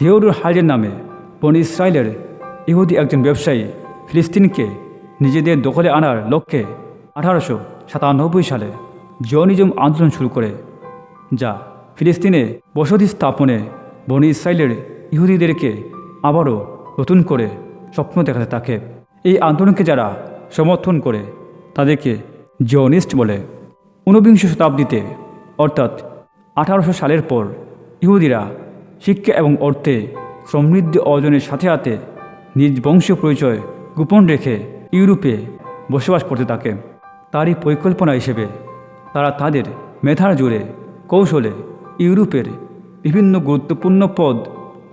ধেওরুর হাইডের নামে বন ইসরায়েলের ইহুদি একজন ব্যবসায়ী ফিলিস্তিনকে নিজেদের দখলে আনার লক্ষ্যে আঠারোশো সাতানব্বই সালে জিওনিজম আন্দোলন শুরু করে, যা ফিলিস্তিনে বসতি স্থাপনে বনি ইসরায়েলের ইহুদিদেরকে আবারও নতুন করে স্বপ্ন দেখাতে থাকে। এই আন্দোলনকে যারা সমর্থন করে, তাদেরকে জিওনিস্ট বলে। ঊনবিংশ শতাব্দীতে, অর্থাৎ আঠারোশো সালের পর, ইহুদিরা শিক্ষা এবং অর্থে সমৃদ্ধি অর্জনের সাথে সাথে নিজ বংশীয় পরিচয় গোপন রেখে ইউরোপে বসবাস করতে থাকে। তারই পরিকল্পনা হিসেবে তারা তাদের মেধার জোরে কৌশলে ইউরোপের বিভিন্ন গুরুত্বপূর্ণ পদ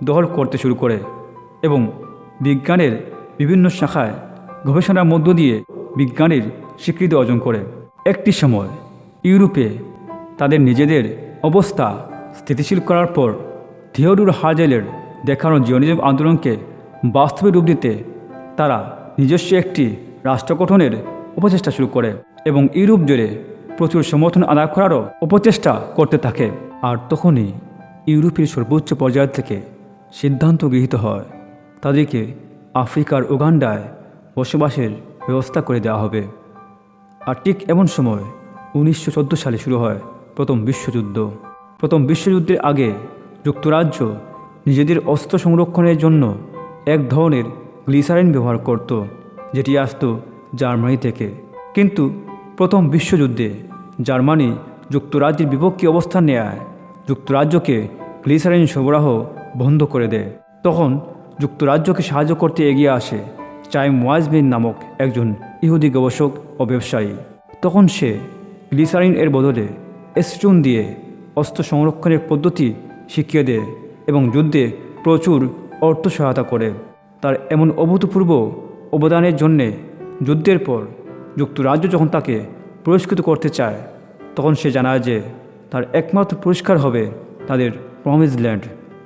দখল করতে শুরু করে এবং বিজ্ঞানের বিভিন্ন শাখায় গবেষণার মধ্য দিয়ে বিজ্ঞানের স্বীকৃতি অর্জন করে। একটি সময় ইউরোপে তাদের নিজেদের অবস্থা স্থিতিশীল করার পর থিওডুর হাজেলের দেখানো জিওনিজম আন্দোলনকে বাস্তবে রূপ দিতে তারা নিজস্ব একটি রাষ্ট্র গঠনের উপচেষ্টা শুরু করে এবং ইউরোপ জুড়ে প্রচুর সমর্থন আদায় করারও উপচেষ্টা করতে থাকে। আর তখনই ইউরোপের সর্বোচ্চ পর্যায় থেকে সিদ্ধান্ত গৃহীত হয়, তাদেরকে আফ্রিকার উগান্ডায় বসবাসের ব্যবস্থা করে দেওয়া হবে। আর ঠিক এমন সময় উনিশশো চোদ্দ সালে শুরু হয় প্রথম বিশ্বযুদ্ধ। প্রথম বিশ্বযুদ্ধের আগে যুক্তরাজ্য নিজেদের অস্ত্র সংরক্ষণের জন্য এক ধরনের গ্লিসারিন ব্যবহার করত, যেটি আসত জার্মানি থেকে। কিন্তু প্রথম বিশ্বযুদ্ধে জার্মানি যুক্তরাজ্যের বিপক্ষে অবস্থান নেয় যুক্তরাজ্যকে গ্লিসারিন সরবরাহ বন্ধ করে দেয়। তখন যুক্তরাজ্যকে সাহায্য করতে এগিয়ে আসে চাইম ওয়াজবিন নামক একজন ইহুদি গবেষক ও ব্যবসায়ী। তখন সে গ্লিসারিন এর বদলে এসচুন দিয়ে অস্ত্র সংরক্ষণের পদ্ধতি শিখিয়ে দেয় এবং যুদ্ধে প্রচুর অর্থ সহায়তা করে। তার এমন অভূতপূর্ব অবদানের জন্যে যুদ্ধের পর যুক্তরাজ্য যখন তাকে পুরস্কৃত করতে চায়, তখন সে জানায় যে তার একমাত্র পুরস্কার হবে তাদের প্রমিস ল্যান্ড,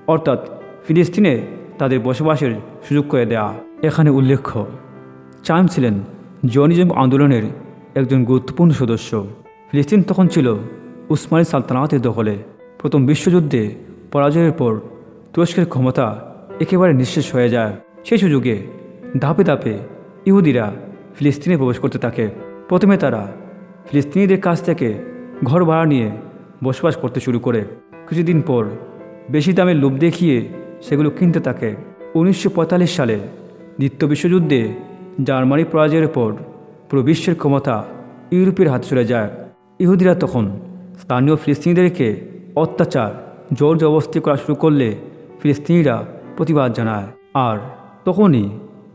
অর্থাৎ ফিলিস্তিনে তাদের বসবাসের সুযোগ করে দেয়া। এখানে উল্লেখ্য চাম ছিলেন জিওনিজম আন্দোলনের একজন গুরুত্বপূর্ণ সদস্য। ফিলিস্তিন তখন ছিল উসমানী সালতানাতের দখলে। প্রথম বিশ্বযুদ্ধে পরাজয়ের পর তুরস্কের ক্ষমতা একেবারে নিঃশেষ হয়ে যায়। সেই সুযোগে ধাপে ধাপে ইহুদিরা ফিলিস্তিনে প্রবেশ করতে থাকে। প্রথমে তারা ফিলিস্তিনিদের কাছ থেকে ঘর ভাড়া নিয়ে বসবাস করতে শুরু করে। কিছুদিন পর বেশি দামে লোভ দেখিয়ে সেগুলো কিনতে থাকে। উনিশশো পঁয়তাল্লিশ সালে দ্বিতীয় বিশ্বযুদ্ধে জার্মানি পরাজয়ের পর পুরো বিশ্বের ক্ষমতা ইউরোপের হাতে চলে যায়। ইহুদিরা তখন স্থানীয় ফিলিস্তিনিদেরকে অত্যাচার জোর জবস্তি করা শুরু করলে ফিলিস্তিনিরা প্রতিবাদ জানায়। আর তখনই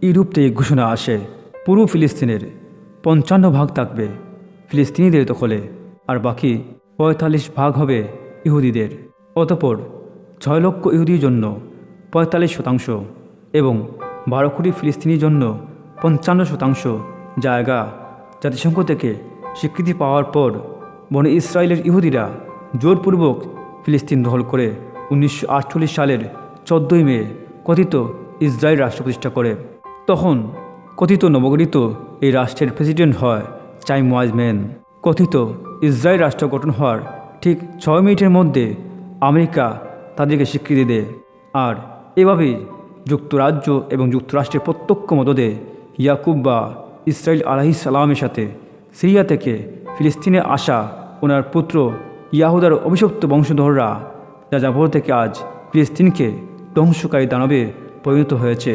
ইউরোপ থেকে ঘোষণা আসে, পুরো ফিলিস্তিনের পঞ্চান্ন ভাগ থাকবে ফিলিস্তিনিদের দখলে, আর বাকি পঁয়তাল্লিশ ভাগ হবে ইহুদিদের। অতপর ছয় লক্ষ ইহুদির জন্য পঁয়তাল্লিশ শতাংশ এবং বারো কোটি ফিলিস্তিনির জন্য পঞ্চান্ন শতাংশ জায়গা জাতিসংঘ থেকে স্বীকৃতি পাওয়ার পর বনে ইসরায়েলের ইহুদিরা জোরপূর্বক ফিলিস্তিন দখল করে উনিশশো আটচল্লিশ সালের চোদ্দোই মে কথিত ইসরায়েল রাষ্ট্র প্রতিষ্ঠা করে। তখন কথিত নবগঠিত এই রাষ্ট্রের প্রেসিডেন্ট হয় চাইম ওয়াজম্যান কথিত ইসরায়েল রাষ্ট্র গঠন হওয়ার ঠিক ছয় মিনিটের মধ্যে আমেরিকা তাদেরকে স্বীকৃতি দেয়। আর এভাবেই যুক্তরাজ্য এবং যুক্তরাষ্ট্রের প্রত্যক্ষ মদদে ইয়াকুব বা ইসরায়েল আলাহি সালামের সাথে সিরিয়া থেকে ফিলিস্তিনে আসা ওনার পুত্র ইয়াহুদার অভিশপ্ত বংশধররা যাযাবর থেকে আজ ফিলিস্তিনকে ধ্বংসকারী দানবে পরিণত হয়েছে।